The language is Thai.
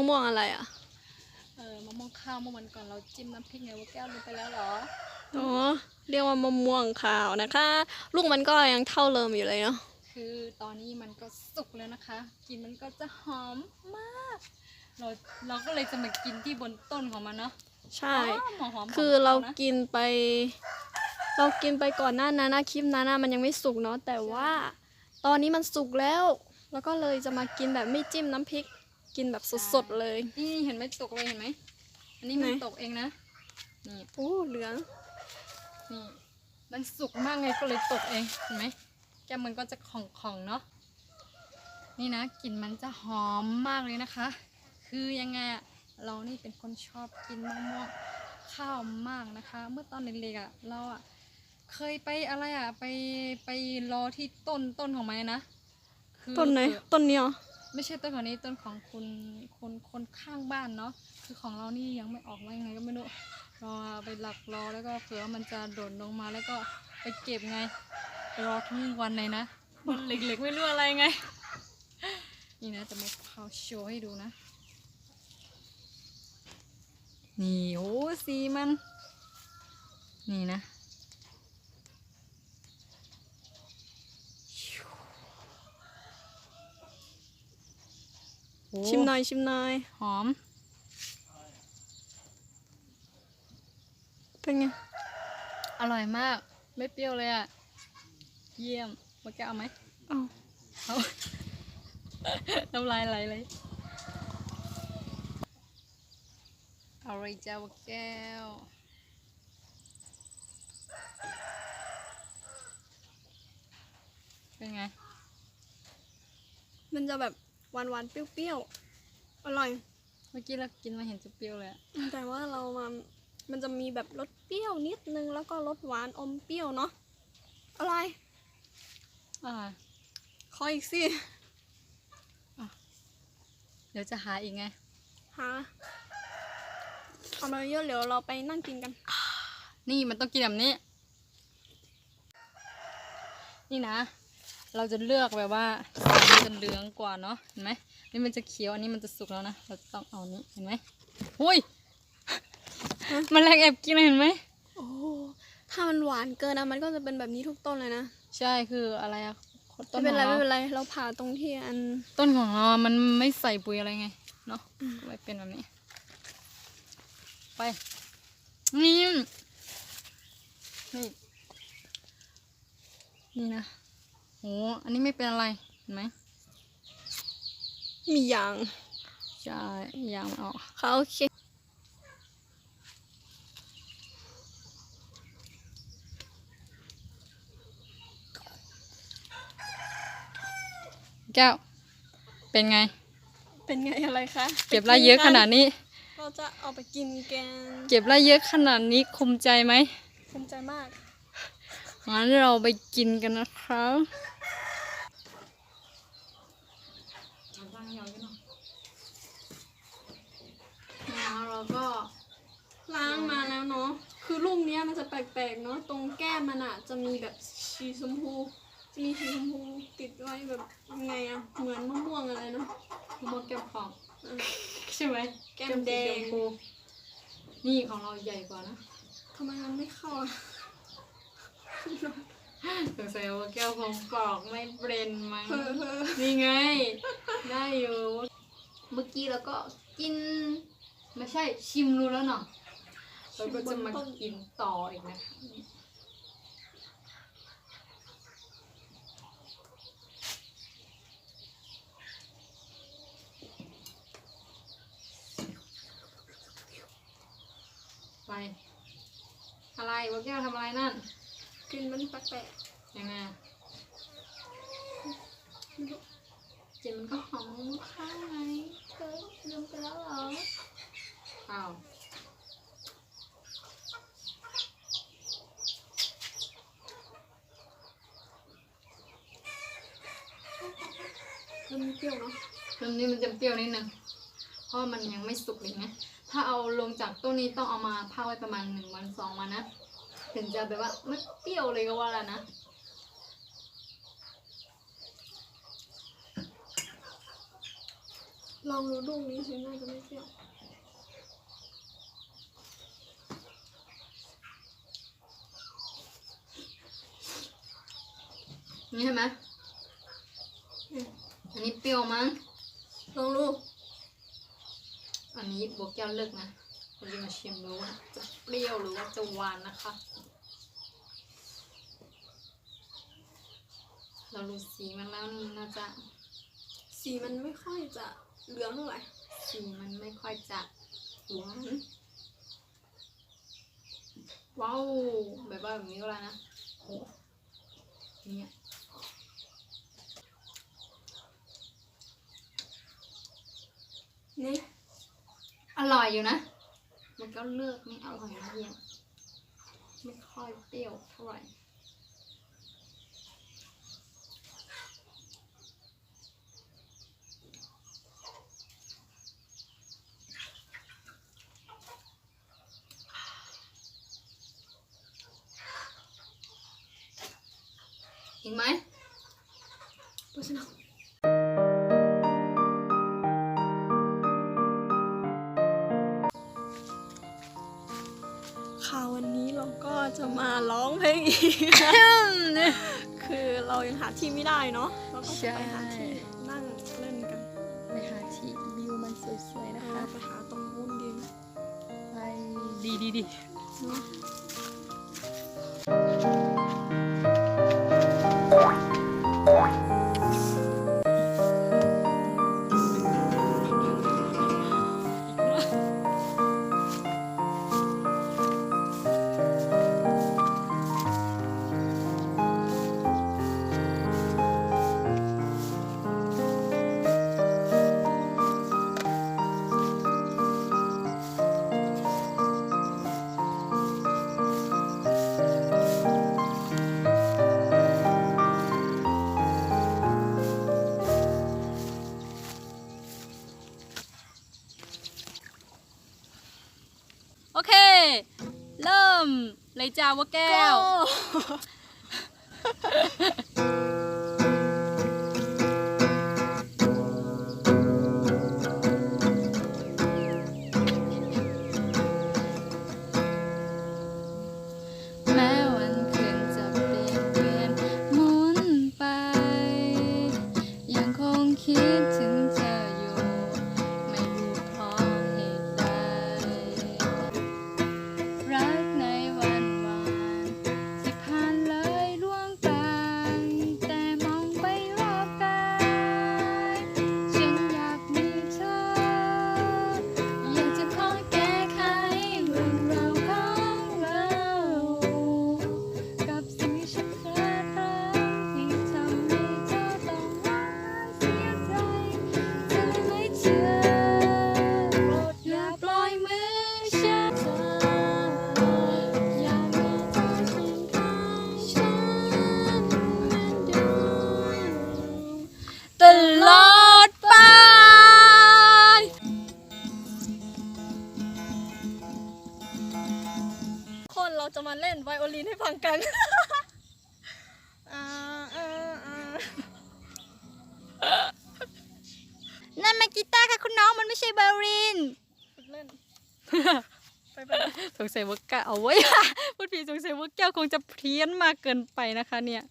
ะม่วงอะไรอะ เออมะม่วงข้าวเมื่อวันก่อนเราจิ้มน้ำพริกไงว่าแก้วลืมไปแล้วเหรอ อ๋อ เรียกว่ามะม่วงขาวนะคะ ลูกมันก็ยังเท่าเดิมอยู่เลยเนาะ คือตอนนี้มันก็สุกแล้วนะคะกลินมันก็จะหอมมาก เราเราก็เลยจะมากินที่บนต้นของมันเนาะ ใช่ หอมหอมหอมคือเรานะกินไป เรากินไปก่อนหน้านั้นนะคลิปนั้นนะมันยังไม่สุกเนาะ แต่ว่า ตอนนี้มันสุกแล้ว แล้วก็เลยจะมากินแบบไม่จิ้มน้ำพริก กินแบบสดๆเลย นี่เห็นไหมตกเลยเห็นไหม อันนี้มันไหน ตกเองนะ นี่ โอ้เหลือง นี่ มันสุกมากไงก็เลยตกเอง เห็นไหม แก้มมันก็จะของๆเนาะ นี่นะกลิ่นมันจะหอมมากเลยนะคะ คือยังไงอะเรานี่เป็นคนชอบกินมะม่วงข้าวมากนะคะ เมื่อตอนเด็กๆอะเราอะเคยไปอะไรอะไปไปรอที่ต้นต้นของมันนะคือ ต้นไหนต้นนี้เหรอ ไม่ใช่ต้นของนี้ต้นของคุณคนคนข้างบ้านเนาะคือของเรานี่ยังไม่ออกมายังไงก็ไม่รู้รอไปหลักรอแล้วก็เผื่อมันจะโดดลงมาแล้วก็ไปเก็บไงรอทั้งวันเลยนะมันเหล็กๆไม่รู้อะไรไง นี่นะจะมาพาโชว์ให้ดูนะ นี่โอ้สีมัน นี่นะ ชิมหน่อยชิมหน่อย หอม เป็นไง อร่อยมาก ไม่เปรี้ยวเลยอะ่ะ เยี่ยมมาแกเอาไหมเอาเอาน้ำลายไหลเลยเอาเลยจ้าวาแก้วเป็นไง มันจะแบบ หวานๆเปรี้ยวๆ อร่อย เมื่อกี้เรากินมาเห็นจะเปรี้ยวเลยอะแต่ว่าเรามามันจะมีแบบรสเปรี้ยวนิดนึง แล้วก็รสหวานอมเปรี้ยวเนาะอร่อยอ่าขออีกสิเดี๋ยวจะหาอีกไง หาเอามาเยอะเดี๋ยวเราไปนั่งกินกัน นี่มันต้องกินแบบนี้ นี่นะ เราจะเลือกแบบว่าสีมัน จะเหลืองกว่าเนาะเห็นไหมนี่มันจะเขียวอันนี้มันจะสุกแล้วนะเราจะต้องเอานี้เห็นไหมหุ้ยแมันแรงแอบกินเลยเห็นไหมโอ้ถ้ามันหวานเกินนะมันก็จะเป็นแบบนี้ทุกต้นเลยนะใช่คืออะไรอะต้ไม่นเป็นของไรเราไม่เป็นไรเราผ่าตรงที่อันต้นของเราอะมันไม่ใส่ปุ๋ยอะไรไงเนาะก็เลยเป็นแบบนี้ ไปนี่นี่นี่นะโหอันนี้ไม่เป็นอะไรเห็นไหม มียางใช่ยางมันออกค่ะโอเคแก้ว เป็นไง เป็นไงอะไรคะ เก็บไร่เยอะขนาดนี้ เราจะเอาไปกินแกงเก็บไร่เยอะขนาดนี้คุมใจไหม ภูมิใจมาก งั้นเราไปกินกันนะครับเรา ก็ล้างมาแล้วเนาะ คือลูกเนี้ยมันจะแปลกๆเนาะ ตรงแก้มมันอะจะมีแบบสีชมพู จะมีสีชมพูติดไว้แบบยังไงอะเหมือนมะม่วงอะไรเนาะมะม่วงแก้มของเออใช่ไหมแก้มแดงสีชมพูนี่ของเราใหญ่กว่านะทำไมมันไม่เข้าอะสงสัยว่าแก้วคงกรอกไม่เบรนมั้งเฮ้อเฮ้อนี่ไง ได้อยู่ เมื่อกี้แล้วก็กิน ไม่ใช่ชิมรู้แล้วเนาะเราก็จะมากินต่ออีกนะคะไปอะไรวะแก้วทำอะไรนั่นกลิ่นมันแปลกยังไงๆไม่รู้กลิ่นมันก็หอมมะม่วงข้าวไงเธอลืมไปแล้วเหรอ อ้าวมันเปรี้ยวเนาะเริ่มนี้มันจะเปรี้ยวนิดนึงเพราะมันยังไม่สุกเลยไงถ้าเอาลงจากต้นนี้ต้องเอามาพักไว้ประมาณหนึ่งวันสองวันนะ ถึงจะแบบว่าไม่เปรี้ยวเลยก็ว่าแล้วนะอลองดูลูกนี้สิน่าจะไม่เปรี้ยว นี่ใช่ไหมอืมอันนี้เปรี้ยวมั้งลองดูอันนี้โบแก้วเลือกนะเราจะมาชิมดูว่าจะเปรี้ยวหรือว่าจะหวานนะคะ เราดูสีมันแล้วนี่น่าจะสีมันไม่ค่อยจะเหลืองเท่าไหร่สีมันไม่ค่อยจะหวานว้าวแบบว่าแบบนี้ก็แล้วนะโอ้เนี่ย นี่อร่อยอยู่นะ มันก็เลือกไม่อร่อยนะเยี่ยมไม่ค่อยเปรี้ยวเท่าไหร่อีกไหมเพรา ร้องเพลงอีกคือเรายังหาที่ไม่ได้เนาะเราก็จะไปหาที่นั่งเล่นกัน ไปหาที่วิวมันสวยๆนะนะคะคะ ไปหาตรงนู้นดีไหมไปดีดีดีเน เค เริ่มเลยจ้าว่าแก้ว ใช่ไวโอลินฝึกเล่นไปไปสงสัยว่าแก้วเอาไว้พูดผิดสงสัยว่าแก้วคงจะเพี้ยนมากเกินไปนะคะเนี่ย